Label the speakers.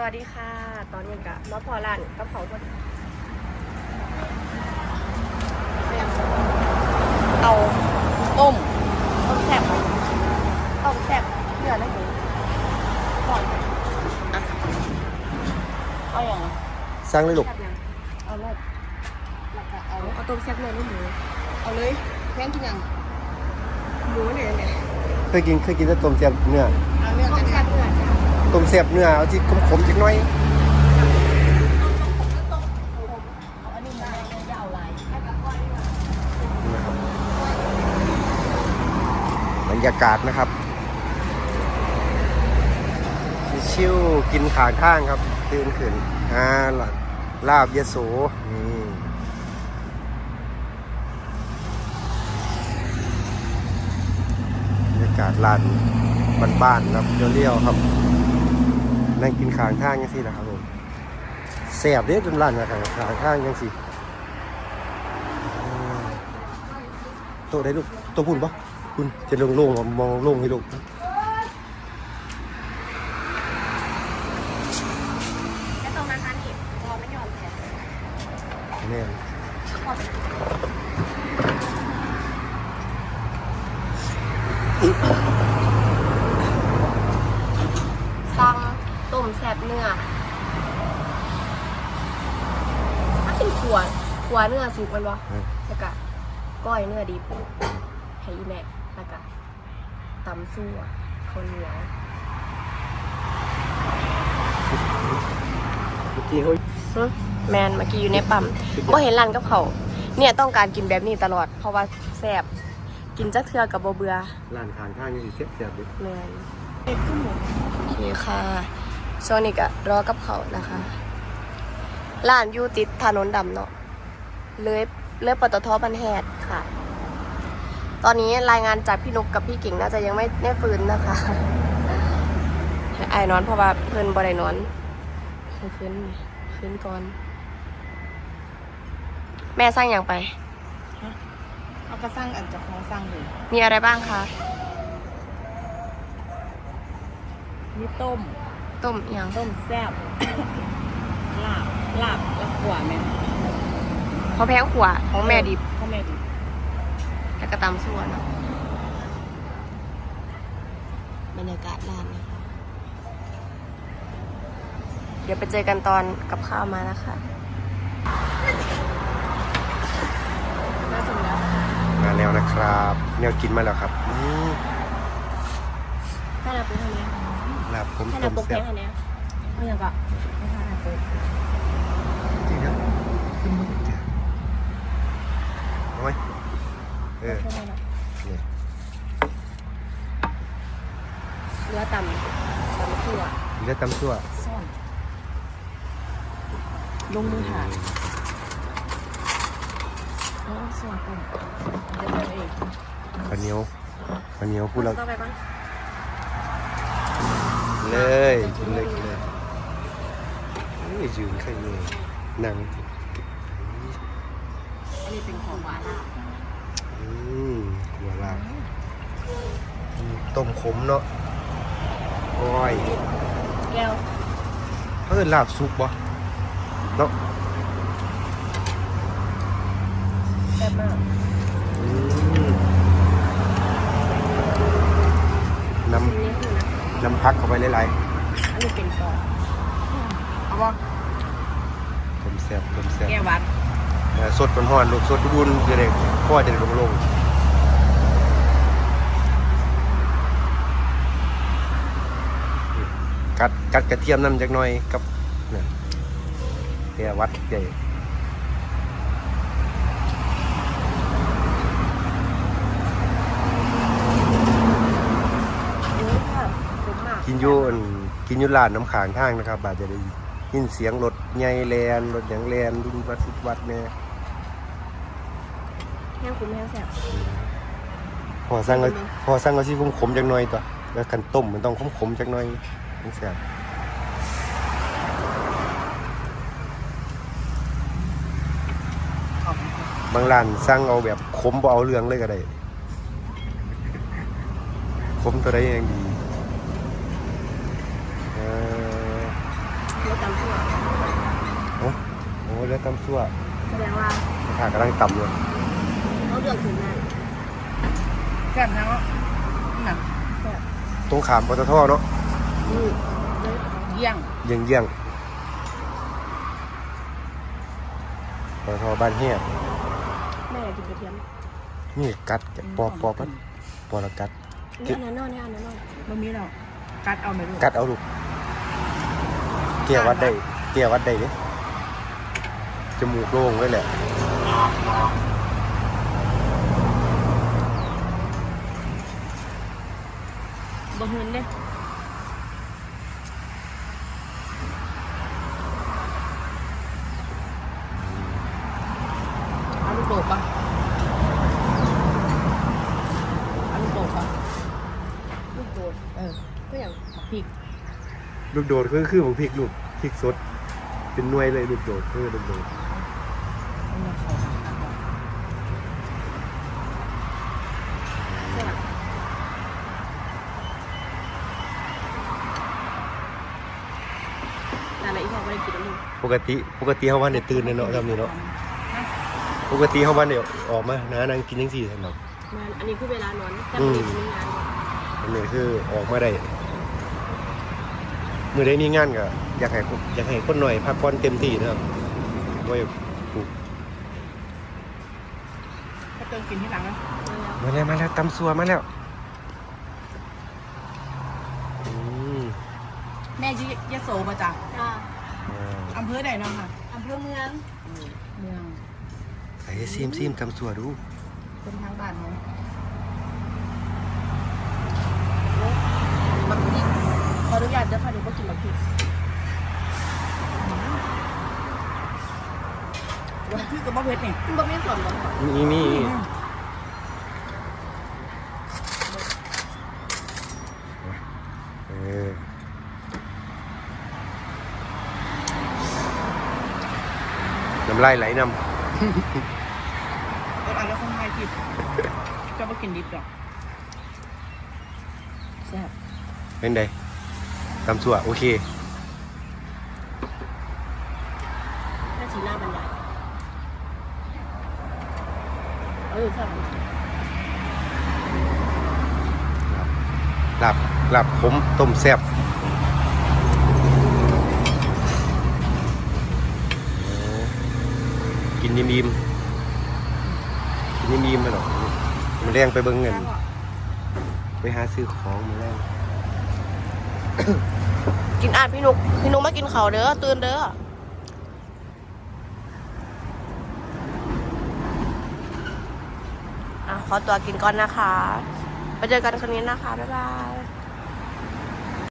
Speaker 1: สวัสดีค่ะ ตอนนี้กะมาพอร้านกับเขาพอดีเอาต้มต้มแซ่บต้มแซ่บเนื้อได้หมูก่อนอะเอาอย่าง
Speaker 2: สั่งเลยลูก
Speaker 1: แซ่บยังเอาเลยแล้วก็เอาเอาต้มแซ่บเนื้อได้หมูเอาเลยแพงทุกอย่างหมูเนี่ยเนี่ย
Speaker 2: เคยกินเคยกินแต่ต้มแซ่บเนื้อ
Speaker 1: เอาเนื้อกันแซ่บเนื้อจ้ะ
Speaker 2: ต้มแซ่บเนื้อเอาที่ขมๆจักหน่อย
Speaker 1: เอาอันนี้มาอยบ
Speaker 2: รรยากาศนะครับชิวกินขางข้างครับ ตื่นขึ้นอ่าลาลาบยะโสนี่บรรยากาศร้านบ้านๆครับเรียวๆครับ นั่งกินขางข้างยังสินะครับผมแสบเด้จนร้านนะครับขางข้างยังสิอืมโตะได้ลูกโตะพุ่นปะคุณจะลงโล่งๆมองโล่งให้ลูก
Speaker 1: ไอ้ตรงนั้นคะนี่รอไม่ยอมแพ้
Speaker 2: แน่น
Speaker 1: สั่งต้มแซ่บเนื้อถ้าเป็นขัว ขัวเนื้อสุกมันวะแล้วก็ก้อยเนื้อดิบให้อีแม่แล้วก็ตำซั่วข้าวเหนียว
Speaker 2: เมื่อกี้เขา
Speaker 1: หึแมนเมื่อกี้อยู่ในปั๊มบ่เห็นร้านกับเขาวเนี่ยต้องการกินแบบนี้ตลอด เพราะว่าแซ่บกินจักเทือกับบ่เบื่อ
Speaker 2: ร้านขางข้างยังสิแซ่บๆเลย
Speaker 1: แมนโอเคค่ะช่วงนี้ก็รอกับเขาวนะคะร้านอยู่ติดถนนดำเนาะ เลยเลยปตทบันแฮดค่ะ ตอนนี้รายงานจากพี่นุกกับพี่กิ่งน่าจะยังไม่ได้ฟื้นนะคะให้ไอ้นอนเพราะว่าเพิ่นบ่ได้นอนให้ฟื้นฟื้นก่อน แม่สร้างอย่างไป
Speaker 3: เอากระสร้างอันจากของสร้างเลย
Speaker 1: มีอะไรบ้างคะ
Speaker 3: มีต้ม
Speaker 1: ต้มอหย่าง
Speaker 3: ต้มแซ่บลาบลาบลาบขวาไหม
Speaker 1: พอแพงขวาของแม่ดิบ
Speaker 3: ข้าวแม่ดิบ
Speaker 1: แล้วก็ตำส่วนเนาะบรรยากาศร้านนะคะ เดี๋ยวไปเจอกันตอนกับข้าวมานะคะน่าสนแล้ว
Speaker 2: มาแล้วนะครับ แนวกินมาแล้วครับอืม
Speaker 1: ให้เราไปทำไง
Speaker 2: ลาบผม
Speaker 1: ให้
Speaker 2: ต้
Speaker 1: เรา
Speaker 2: ม
Speaker 1: ปก
Speaker 2: แซ่
Speaker 1: แค่
Speaker 2: บ
Speaker 1: อันเนี้ย
Speaker 3: ไม่ยังก็ไม่ทานอะไรเลย
Speaker 2: จริงครับขึ้นมาจ้ะเอาไหมเออ
Speaker 1: แค่นั้นเนาะ
Speaker 2: นี่
Speaker 1: เนื้อตำตำส่วน
Speaker 2: เลือดตำซั่ว
Speaker 3: ซ่อนลงมือหาโอ้ส่วนต้มเดี๋ยวเราเอง
Speaker 2: ข้าวเหนียวข้าวเหนียวพูดแล้ว
Speaker 1: ต่อไปบ้าง
Speaker 2: เลยกินเลยกินเลยอุ้ยยืนข้างนี้นั่ง
Speaker 3: อันนี้เป็นของหวานลาบ
Speaker 2: อืมหัวลาบอืมต้มขมเนาะโอ้ย
Speaker 1: แก้ว
Speaker 2: เออลาบสุกบ่เนาะ
Speaker 1: แซ่บมาก
Speaker 2: อืมน้
Speaker 1: อันนี้คือนะำ
Speaker 2: น้ำพักเข้าไปหลาย
Speaker 1: อันนี้เป็นปอเอาบ่
Speaker 2: ๆต้มแซ่บต้มแซ่บ
Speaker 3: แก้วัด
Speaker 2: เอ่อ สดร้อนๆลูกสดอุ่นๆจะได้พ่อจะได้ลงๆกัดกัดกระเทียมน้ำจักหน่อยกับเนี่ยแกวัดใหญ่
Speaker 1: อันนี้ค่ะคุ้มมาก
Speaker 2: กินอยูอั่นกินอยูร้านน้ำขางทางนะครับอาจจะได้ยินเสียงรถใหญ่แลนรถหยังแลนดุนวัดทุกวัดเนี่ย
Speaker 1: แห้งคุ้มแห้งแซ่บ
Speaker 2: พอสั่งก็พอสั่งก็สิขมๆจักหน่อยตัวแล้วกันต้มมันต้องขมๆจักหน่อยถึงแซ่บบางร้านสั่งเอาแบบขมบ่เอาเรื่องเลยก็ได้ขมตัวใดยังดีเอ่อ
Speaker 1: ตำชั่ว
Speaker 2: โอ้โหเรือตำซั่ว
Speaker 1: แสดงว่า
Speaker 2: ขากำลังต่ำอยู่
Speaker 1: เขา เลือกถึงนั่น
Speaker 3: แซ่บทั้งหนัง
Speaker 2: ตรงขามปตทเนาะ
Speaker 1: อืมเลย
Speaker 3: เยี่ยง
Speaker 2: เยี่ยงเยี่ยงปตทบ้านเฮีย
Speaker 1: แม่อยากกินกระเทียม
Speaker 2: นี่กัดปอกปอกมันปอกแล้วกัด
Speaker 1: นี่อันนั้นนอนนี่อันนั้นนอน
Speaker 3: มันมีเรากัดเอาไหมลูก
Speaker 2: กัดเอาลูกเกี่ยวัดได้เกี่ยวัดได้เนี่ยจมูกโล่งเลยแหละ
Speaker 3: บ่เฮินเด้เอาลูกโดดปะเอาลูกโดดปะ
Speaker 1: ลูกโดด
Speaker 3: เออ
Speaker 1: ก็อย่าง
Speaker 3: ผักพริก
Speaker 2: ลูกโดดคือคือของพริกลูกพริกสด เป็นหน่วยเลยลูกโดดคือลูกโดด
Speaker 3: เอามาเข้ากันอะ
Speaker 1: แซ่บแต่ละอีกพอ ไม่ได้กินแล้วมึง
Speaker 2: ปกติปกติเฮาวันได้ตื่นเลยเนาะทำนี่เนาะปกติเฮาวันได้ออกมานะนั่งกินจังซี่ซั่นเนาะ
Speaker 1: งานอันนี้คือเวลานอนแต่
Speaker 2: อื
Speaker 1: วัน
Speaker 2: ม
Speaker 1: นี้มีงาน
Speaker 2: อันนี้คือออกมาได้มื้อใดมีงานก็อยากให้อยากให้คนหน่อยพักผ่อนเต็มที่นะครับบ่อยากปลูก
Speaker 3: ก็เติมกินที่หลังนะ
Speaker 2: มาแล้วมาแล้วตำซัวมาแล้วอืม
Speaker 3: แม่อยุยะโสป่ะจ๊ะ
Speaker 1: จ้า
Speaker 2: อ่า
Speaker 3: อำเภอใดเนาะค่ะ
Speaker 1: อำเภอเมือง
Speaker 3: เมือง
Speaker 2: ใส่ซีมซีมตำซัวดู
Speaker 3: คนทางบ้านเนาะ
Speaker 1: บักพริกขออนุญาตเด้อค่ะหนูก็กินบักพริก
Speaker 3: วันที่กับบ้าเพชรนี่
Speaker 1: มันบ่มีส่วนบ่ค่ะ
Speaker 2: นี่นี่เออำลายไหลนำ
Speaker 3: ก็อ่านแล้วคนไทยกินก็มากินดิบดอกแซ่บ
Speaker 2: เป็นไดตำสัวโอเค
Speaker 1: หน้าชีหน้าบรรยายเออแซ่บ
Speaker 2: หลับหลับผมต้มแซ่บโอ้ กินยิ้มๆกินยิ้มๆไปหรอกมันแรงไปเบิ้งเงิน ไปหาซื้อของมาแรง
Speaker 1: กินอ่านพี่นุกพี่นุกมากินเขาวเด้อตื่นเด้ออะขอตัวกินก่อนนะคะ ไปเจอกันคืนนี้นะคะ บ๊ายบาย